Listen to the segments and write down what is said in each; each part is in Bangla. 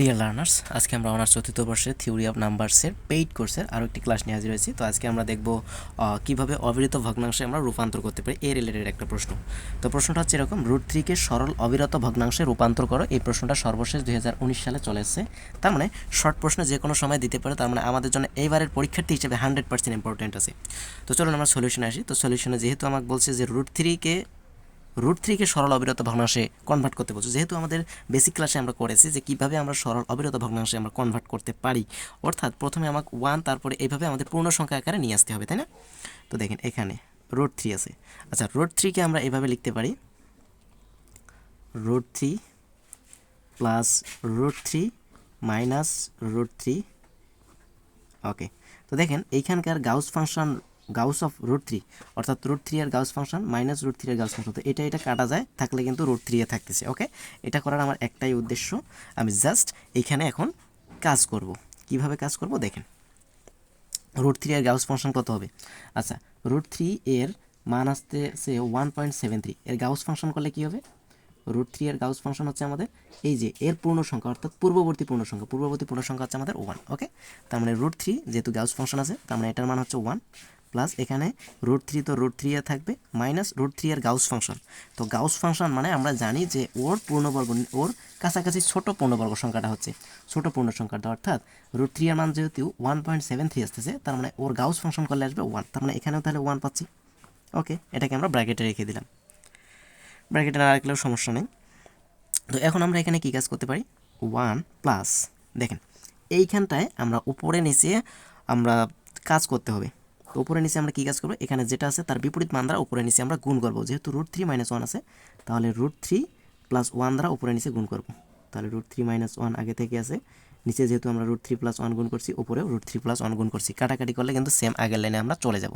ডিয়ার লার্নার্স আজকে আমরা অনার্স চতুর্থ বর্ষের থিওরি অফ নাম্বারসের পেইড কোর্সের আরও একটি ক্লাস নিয়ে হাজির হয়েছি। তো আজকে আমরা দেখব কীভাবে অবিরত ভগ্নাংশে আমরা রূপান্তর করতে পারি। এই রিলেটেড একটা প্রশ্ন। তো প্রশ্নটা হচ্ছে এরকম রুট থ্রিকে সরল অবিরত ভগ্নাংশে রূপান্তর করো। এই প্রশ্নটা সর্বশেষ দু হাজার উনিশ সালে চলে এসেছে। তার মানে শর্ট প্রশ্ন যে কোনো সময় দিতে পারে। তার মানে আমাদের জন্য এইবারের পরীক্ষার্থী হিসেবে হান্ড্রেড পার্সেন্ট ইম্পর্টেন্ট আছে। তো চলুন আমরা সলিউশনে আসি। তো সলিউশনে যেহেতু আমাকে বলছে যে রুট থ্রিকে রুট থ্রিকে সরল অবিরত ভগ্নাংশে কনভার্ট করতে বলছো। যেহেতু আমাদের বেসিক ক্লাসে আমরা করেছি যে কীভাবে আমরা সরল অবিরত ভগ্নাংশে আমরা কনভার্ট করতে পারি। অর্থাৎ প্রথমে আমাকে ওয়ান তারপরে এইভাবে আমাদের পূর্ণ সংখ্যা আকারে নিয়ে আসতে হবে, তাই না? তো দেখেন এখানে রুট থ্রি আছে। আচ্ছা রুট থ্রিকে আমরা এভাবে লিখতে পারি। Root three plus root three minus root three okay তো দেখেন এইখানকার Gauss function Gauss of root three, অর্থাৎ রুট থ্রি এর Gauss function minus root three এর গাউস ফাংশন। তো এটা এটা কাটা যায়, থাকলে কিন্তু রুট থ্রি এ থাকতেছে, ওকে? এটা করার আমার একটাই উদ্দেশ্য। আমি জাস্ট এইখানে এখন কাজ করব। কীভাবে কাজ করব? দেখেন। রুট থ্রি এর গাউস ফাংশন কত হবে? আচ্ছা রুট থ্রি এর মান আসতে সে ওয়ান পয়েন্ট সেভেন থ্রি। এর গাউস ফাংশন করলে কী হবে? রুট থ্রি এর গাউস ফাংশন হচ্ছে আমাদের এই যে এর পূর্ণ সংখ্যা, অর্থাৎ পূর্ববর্তী পূর্ণ সংখ্যা। পূর্ববর্তী পূর্ণ সংখ্যা হচ্ছে আমাদের ওয়ান ওকে? তার মানে রুট থ্রি যেহেতু গাউস ফাংশন আছে, তার মানে এটার মান হচ্ছে ওয়ান প্লাস এখানে রুট থ্রি তো রুট থ্রি এ থাকবে মাইনাস রুট থ্রি এর গাউস ফাংশন তো গাউস ফাংশন মানে আমরা জানি যে ওর পূর্ণবর্গ, ওর কাছাকাছি ছোট পূর্ণবর্গ সংখ্যাটা হচ্ছে, ছোট পূর্ণ সংখ্যাটা। অর্থাৎ রুট থ্রি এর মান যেহেতু ওয়ান পয়েন্ট সেভেন থ্রি আসতেছে, তার মানে ওর গাউস ফাংশন করলে আসবে ওয়ান তার মানে এখানেও তাহলে ওয়ান পাচ্ছি। ওকে এটাকে আমরা ব্র্যাকেটে রেখে দিলাম। ব্র্যাকেটে না রাখলেও সমস্যা নেই। তো এখন আমরা এখানে কী কাজ করতে পারি? ওয়ান প্লাস দেখেন, এইখানটায় আমরা উপরে নিচে আমরা কাজ করতে হবে। তো উপরে নিচে আমরা কী কাজ করব? এখানে যেটা আছে তার বিপরীত মান দ্বারা উপরে নিচে আমরা গুণ করব। যেহেতু রুট থ্রি মাইনাস ওয়ান আছে, তাহলে রুট থ্রি প্লাস ওয়ান দ্বারা উপরে নিচে গুণ করব। তাহলে রুট থ্রি মাইনাস ওয়ান আগে থেকে আছে। নিচে যেহেতু আমরা রুট থ্রি প্লাস ওয়ান গুণ করছি, উপরেও রুট থ্রি প্লাস ওয়ান গুণ করছি। কাটাকাটি করলে কিন্তু সেম আগের লাইনে আমরা চলে যাব।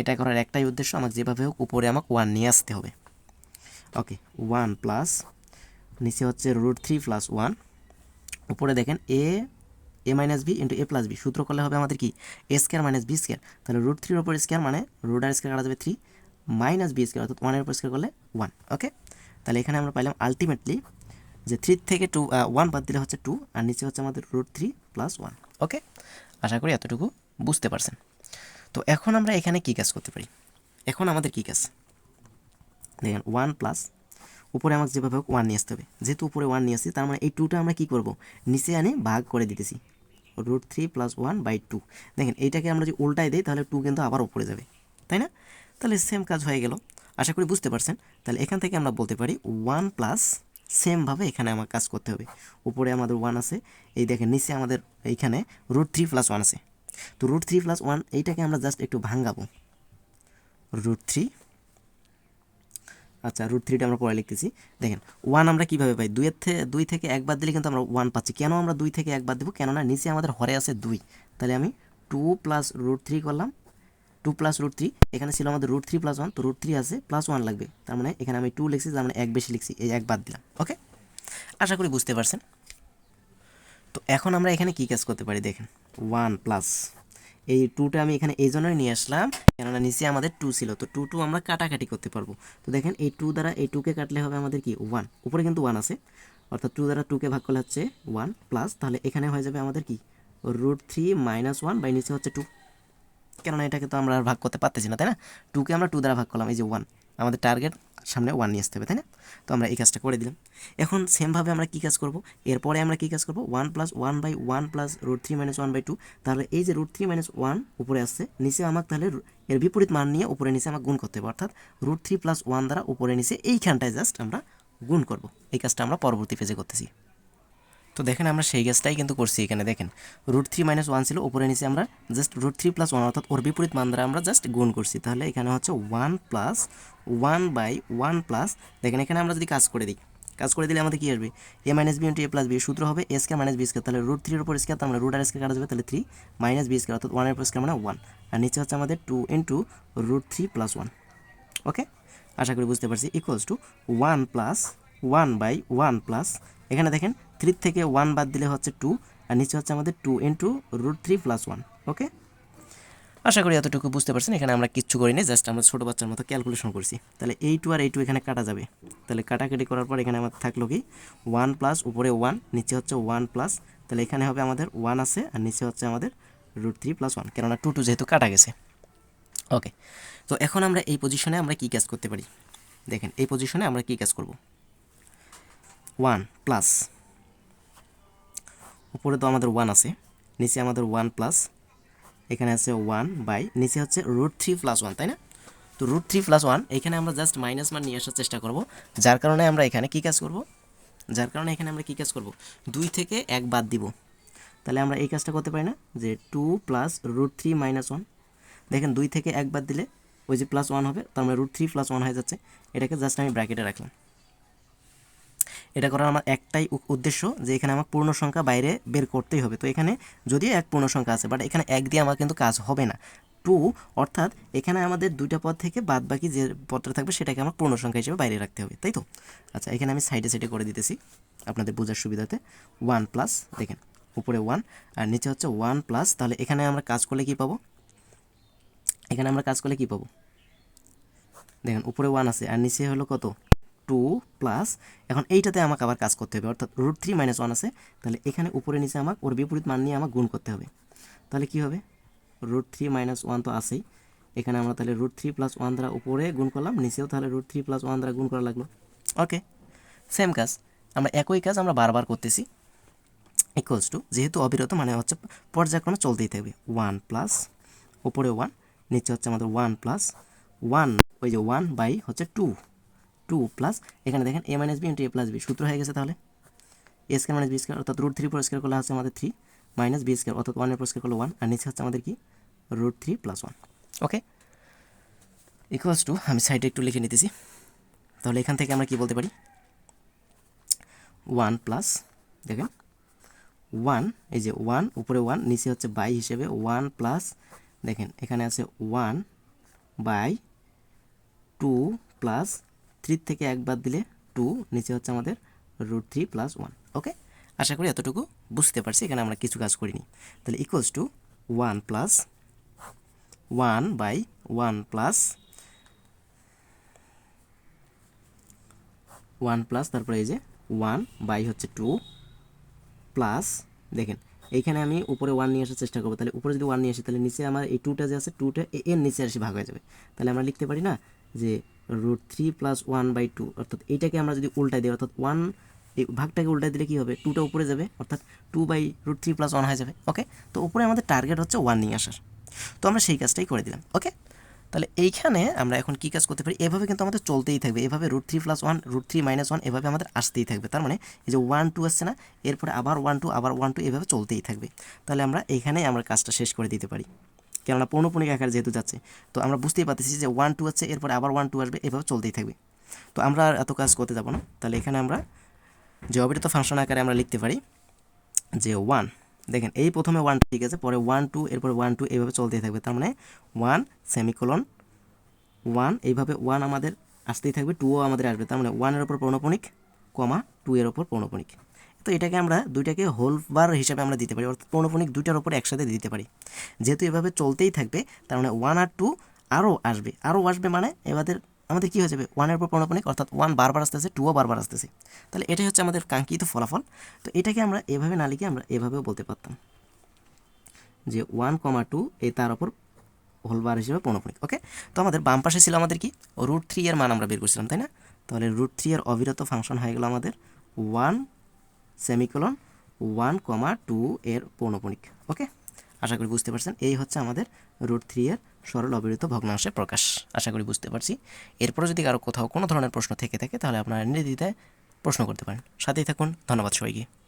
এটা করার একটাই উদ্দেশ্য, আমাকে যেভাবে হোক উপরে আমাকে ওয়ান নিয়ে আসতে হবে। ওকে ওয়ান প্লাস নিচে হচ্ছে রুট থ্রি প্লাস ওয়ান উপরে দেখেন a a minus b into a plus b সূত্র করলে হবে আমাদের কি? A square minus b square তাহলে রুট থ্রির উপর স্কোয়ার মানে রুট আর স্কোয়ার কাটা যাবে থ্রি মাইনাস বি স্কোয়ার অর্থাৎ ওয়ানের উপর স্কোয়ার করলে ওয়ান ওকে তাহলে এখানে আমরা পাইলাম আলটিমেটলি যে থ্রি থেকে টু ওয়ান বাদ দিলে হচ্ছে টু আর নিচে হচ্ছে আমাদের root three plus one okay আশা করি এতটুকু বুঝতে পারছেন। তো এখন আমরা এখানে কী কাজ করতে পারি? এখন আমাদের কী কাজ? দেখেন ওয়ান প্লাস উপরে আমাকে যেভাবে হোক ওয়ান নিয়ে আসতে হবে। যেহেতু উপরে ওয়ান নিয়ে আসছি, তার মানে এই টুটা আমরা কী করব? নিচে আনে, ভাগ করে দিতেছি। Root three plus one by two দেখেন, এইটাকে আমরা যদি উল্টায় দিই, তাহলে টু কিন্তু আবার উপরে যাবে, তাই না? তাহলে সেম কাজ হয়ে গেল। আশা করি বুঝতে পারছেন। তাহলে এখান থেকে আমরা বলতে পারি ওয়ান প্লাস সেমভাবে এখানে আমার কাজ করতে হবে। উপরে আমাদের ওয়ান আছে, এই দেখেন, নিচে আমাদের এইখানে রুট থ্রি প্লাস ওয়ান আছে। তো রুট থ্রি প্লাস ওয়ান এইটাকে আমরা জাস্ট একটু ভাঙাবো রুট থ্রি আচ্ছা রুট থ্রিটা আমরা পরে লিখতেছি। দেখেন ওয়ান আমরা কীভাবে পাই? দুইয়ের থেকে দুই থেকে একবার দিলে কিন্তু আমরা ওয়ান পাচ্ছি। কেন আমরা দুই থেকে একবার দেবো? কেননা নিচে আমাদের হরে আছে দুই। তাহলে আমি টু প্লাস রুট থ্রি করলাম। টু প্লাস রুট থ্রি এখানে ছিল আমাদের রুট থ্রি প্লাস ওয়ান তো রুট থ্রি আছে প্লাস ওয়ান লাগবে। তার মানে এখানে আমি টু লিখছি, তার মানে এক বেশি লিখছি, এই এক বাদ দিলাম। ওকে আশা করি বুঝতে পারছেন। তো এখন আমরা এখানে কী কাজ করতে পারি? দেখেন ওয়ান প্লাস এই টুটা আমি এখানে এই জন্যই নিয়ে আসলাম, কেননা নিচে আমাদের টু ছিল, তো টু টু আমরা কাটাকাটি করতে পারব। তো দেখেন, এই টু দ্বারা এই টুকে কাটলে হবে আমাদের কি? ওয়ান উপরে কিন্তু ওয়ান আছে, অর্থাৎ টু দ্বারা টুকে ভাগ করলে হচ্ছে ওয়ান প্লাস তাহলে এখানে হয়ে যাবে আমাদের কি? Root three minus one by নিচে হচ্ছে টু কেননা এটাকে তো আমরা আর ভাগ করতে পারতেছি না, তাই না? টুকে আমরা টু দ্বারা ভাগ করলাম, এই যে ওয়ান আমাদের টার্গেট সামনে ওয়ান নিয়ে আসতে হবে, তাই না? তো আমরা এই কাজটা করে দিলাম। এখন সেমভাবে আমরা কী কাজ করব? এরপরে আমরা কী কাজ করব? One plus one by one plus root three minus one by two তাহলে এই যে রুট থ্রি মাইনাস ওয়ান উপরে আসছে, নিচে আমাকে তাহলে এর বিপরীত মান নিয়ে উপরে নিচে আমাকে গুণ করতে হবে, অর্থাৎ রুট থ্রি প্লাস ওয়ান দ্বারা উপরে নিচে এইখানটায় জাস্ট আমরা গুণ করব। এই কাজটা আমরা পরবর্তী পেজে করতেছি। তো দেখেন আমরা সেই গ্যাসটাই কিন্তু করছি এখানে, দেখেন। রুট থ্রি মাইনাস ওয়ান ছিল, উপরে নিচে আমরা just root three plus one অর্থাৎ ওর বিপরীত মান দ্বারা আমরা জাস্ট গুণ করছি। তাহলে এখানে হচ্ছে one plus one by one plus দেখেন এখানে আমরা যদি কাজ করে দিই, কাজ করে দিলে আমাদের কী আসবে? A minus b into a plus b সূত্র হবে a square minus b square তাহলে রুট থ্রির উপর স্কোয়ার মানে রুট আর স্কোয়ার কাটা যাবে, তাহলে থ্রি মাইনাস বি স্কোয়ার অর্থাৎ ওয়ানের উপর স্কোয়ার মানে ওয়ান আর নিচে হচ্ছে আমাদের two into root three plus one okay আশা করি বুঝতে পারছি। Equals to one plus one by one plus এখানে দেখেন থ্রি থেকে ওয়ান বাদ দিলে হচ্ছে টু আর নিচে হচ্ছে আমাদের two in two root three plus one okay আশা করি এতটুকু বুঝতে পারছেন। এখানে আমরা কিচ্ছু করিনি জাস্ট আমরা ছোটো বাচ্চার মতো ক্যালকুলেশন করছি। তাহলে এই টু আর এই টু এখানে কাটা যাবে। তাহলে কাটাকাটি করার পর এখানে আমাদের থাকল কি? ওয়ান প্লাস উপরে ওয়ান নিচে হচ্ছে ওয়ান প্লাস তাহলে এখানে হবে আমাদের ওয়ান আছে, আর নিচে হচ্ছে আমাদের রুট থ্রি প্লাস ওয়ান কেননা টু টু যেহেতু কাটা গেছে। ওকে তো এখন আমরা এই পজিশনে আমরা কী কাজ করতে পারি? দেখেন, এই পজিশনে আমরা কী কাজ করব? One plus. উপরে তো আমাদের ওয়ান আছে, নিচে আমাদের ওয়ান প্লাস, এখানে আছে ওয়ান বাই, নিচে হচ্ছে রুট থ্রি প্লাস ওয়ান, তাই না? তো রুট থ্রি প্লাস ওয়ান, এখানে আমরা জাস্ট মাইনাস মান নিয়ে আসার চেষ্টা করব, যার কারণে আমরা এখানে কী কাজ করব? যার কারণে এখানে আমরা কী কাজ করব? দুই থেকে এক বাদ দিব। তাহলে আমরা এই কাজটা করতে পারি না, যে two plus root three minus one. দেখেন, দুই থেকে এক বাদ দিলে ওই যে প্লাস ওয়ান হবে, তার মানে রুট থ্রি প্লাস ওয়ান হয়ে যাচ্ছে, এটাকে জাস্ট আমি ব্র্যাকেটে রাখলাম। এটা করার আমার একটাই উদ্দেশ্য যে এখানে আমার পূর্ণ সংখ্যা বাইরে বের করতেই হবে। তো এখানে যদিও এক পূর্ণ সংখ্যা আছে বাট এখানে এক দিয়ে আমার কিন্তু কাজ হবে না। টু অর্থাৎ এখানে আমাদের দুইটা পদ থেকে বাদ বাকি যে পদটা থাকবে সেটাকে আমার পূর্ণ সংখ্যা হিসেবে বাইরে রাখতে হবে, তাই তো? আচ্ছা এখানে আমি সাইডে সাইডে করে দিতেছি আপনাদের বোঝার সুবিধাতে। ওয়ান প্লাস দেখেন, উপরে ওয়ান আর নিচে হচ্ছে ওয়ান প্লাস তাহলে এখানে আমরা কাজ করলে কি পাবো? এখানে আমরা কাজ করলে কি পাবো? দেখেন, উপরে ওয়ান আছে, আর নিচে হলো কত? টু প্লাস এখন এইটাতে আমাকে আবার কাজ করতে হবে, অর্থাৎ রুট থ্রি মাইনাস ওয়ান আছে, তাহলে এখানে উপরে নিচে আমাকে, ওর বিপরীত মান নিয়ে আমাকে গুণ করতে হবে। তাহলে কি হবে? রুট থ্রি মাইনাস ওয়ান তো আছেই, এখানে আমরা তাহলে রুট থ্রি প্লাস ওয়ান দ্বারা উপরে গুণ করলাম, নিচেও তাহলে রুট থ্রি প্লাস ওয়ান দ্বারা গুণ করা লাগল। ওকে সেম কাজ, আমরা একই কাজ আমরা বারবার করতেছি ইকুয়ালস টু যেহেতু অবিরত মানে হচ্ছে পর্যায়ক্রমে চলতেই থাকবে ওয়ান প্লাস উপরে ওয়ান নিচে হচ্ছে আমাদের ওয়ান প্লাস ওয়ান ওই যে ওয়ান বাই হচ্ছে টু টু প্লাস, এখানে দেখেন a minus b into a plus b, সূত্র হয়ে গেছে তাহলে। A square minus b square, অর্থাৎ রুট থ্রি স্কোয়ার করলে হচ্ছে আমাদের থ্রি মাইনাস বি স্কোয়ার, অর্থাৎ ওয়ানের স্কোয়ার করলে ওয়ান, আর নিচে হচ্ছে আমাদের কি? Root three plus one. Okay? Equals to আমি সাইডে একটু লিখে নিতেছি। তাহলে এখান থেকে আমরা কি বলতে পারি? ওয়ান প্লাস, দেখেন। ওয়ান, এই যে ওয়ান, উপরে ওয়ান, নিচে হচ্ছে বাই হিসেবে ওয়ান প্লাস, দেখেন, এখানে আছে one by two plus three থেকে এক বাদ দিলে টু নিচে হচ্ছে আমাদের root three plus one okay আশা করি এতটুকু বুঝতে পারছি, এখানে আমরা কিছু কাজ করিনি। তাহলে equals to one plus one by one plus one plus তারপরে এই যে ওয়ান বাই হচ্ছে টু প্লাস দেখেন এইখানে আমি উপরে ওয়ান নিয়ে আসার চেষ্টা করব। তাহলে উপরে যদি ওয়ান নিয়ে আসি, তাহলে নিচে আমার এই টুটা যে আছে টুটা এর নিচে এসে ভাগ হয়ে যাবে। তাহলে আমরা লিখতে পারি না যে root three plus one by two অর্থাৎ এইটাকে আমরা যদি উল্টাই দিই, অর্থাৎ ওয়ান এই ভাগটাকে উল্টাই দিলে কী হবে? টুটা উপরে যাবে, অর্থাৎ two by root three plus one হয়ে যাবে ওকে তো উপরে আমাদের টার্গেট হচ্ছে ওয়ান নিয়ে আসার। তো আমরা সেই কাজটাই করে দিলাম ওকে তাহলে এইখানে আমরা এখন কী কাজ করতে পারি? এভাবে কিন্তু আমাদের চলতেই থাকবে, এভাবে root three plus one root three minus one এভাবে আমাদের আসতেই থাকবে। তার মানে এই যে ওয়ান টু আসছে না, এরপরে আবার ওয়ান টু আবার ওয়ান টু এভাবে চলতেই থাকবে। তাহলে আমরা এইখানেই আমরা কাজটা শেষ করে দিতে পারি। কেননা পৌনপুনিক আকার যেহেতু যাচ্ছে, তো আমরা বুঝতেই পারতেছি যে ওয়ান টু আছে, এরপরে আবার ওয়ান টু আসবে, এভাবে চলতেই থাকবে। তো আমরা আর এত কাজ করতে যাব না। তাহলে এখানে আমরা যে অবিরত ফাংশন আকারে আমরা লিখতে পারি যে ওয়ান দেখেন, এই প্রথমে ওয়ান ঠিক আছে, পরে ওয়ান টু এরপরে ওয়ান টু এইভাবে চলতেই থাকবে। তার মানে ওয়ান সেমিকোলন ওয়ান এইভাবে ওয়ান আমাদের আসতেই থাকবে টুও আমাদের আসবে। তার মানে ওয়ানের ওপর পৌনপণিক কমা টু এর ওপর পৌনপণিক তো এটাকে আমরা দুইটাকে হোল বার হিসাবে আমরা দিতে পারি, অর্থাৎ পৌনপণিক দুইটার ওপর একসাথে দিতে পারি। যেহেতু এভাবে চলতেই থাকবে, তার মানে ওয়ান আর টু আরও আসবে। আরও আসবে মানে এবাদের আমাদের কী হয়ে যাবে? ওয়ানের উপর পৌনপণিক অর্থাৎ ওয়ান বারবার আসতেছে টুও বারবার আসতেছে। তাহলে এটাই হচ্ছে আমাদের কাঙ্ক্ষিত ফলাফল। তো এটাকে আমরা এভাবে না লিখে আমরা এভাবেও বলতে পারতাম যে ওয়ান কমা টু এই তার ওপর হোলবার হিসেবে পৌনপণিক ওকে তো আমাদের বাম পাশে ছিল আমাদের কি? রুট থ্রি এর মান আমরা বের করছিলাম, তাই না? তাহলে রুট থ্রি এর অবিরত ফাংশন হয়ে গেল আমাদের one semicolon one comma two এর পৌনপণিক ওকে? আশা করি বুঝতে পারছেন। এই হচ্ছে আমাদের রুট থ্রি এর সরল অবিরত ভগ্নাংশের প্রকাশ। আশা করি বুঝতে পারছি। এরপরে যদি কারও কোথাও কোনো ধরনের প্রশ্ন থেকে থাকে, তাহলে আপনারা নির্দ্বিধায় প্রশ্ন করতে পারেন। সাথেই থাকুন। ধন্যবাদ সবাইকে।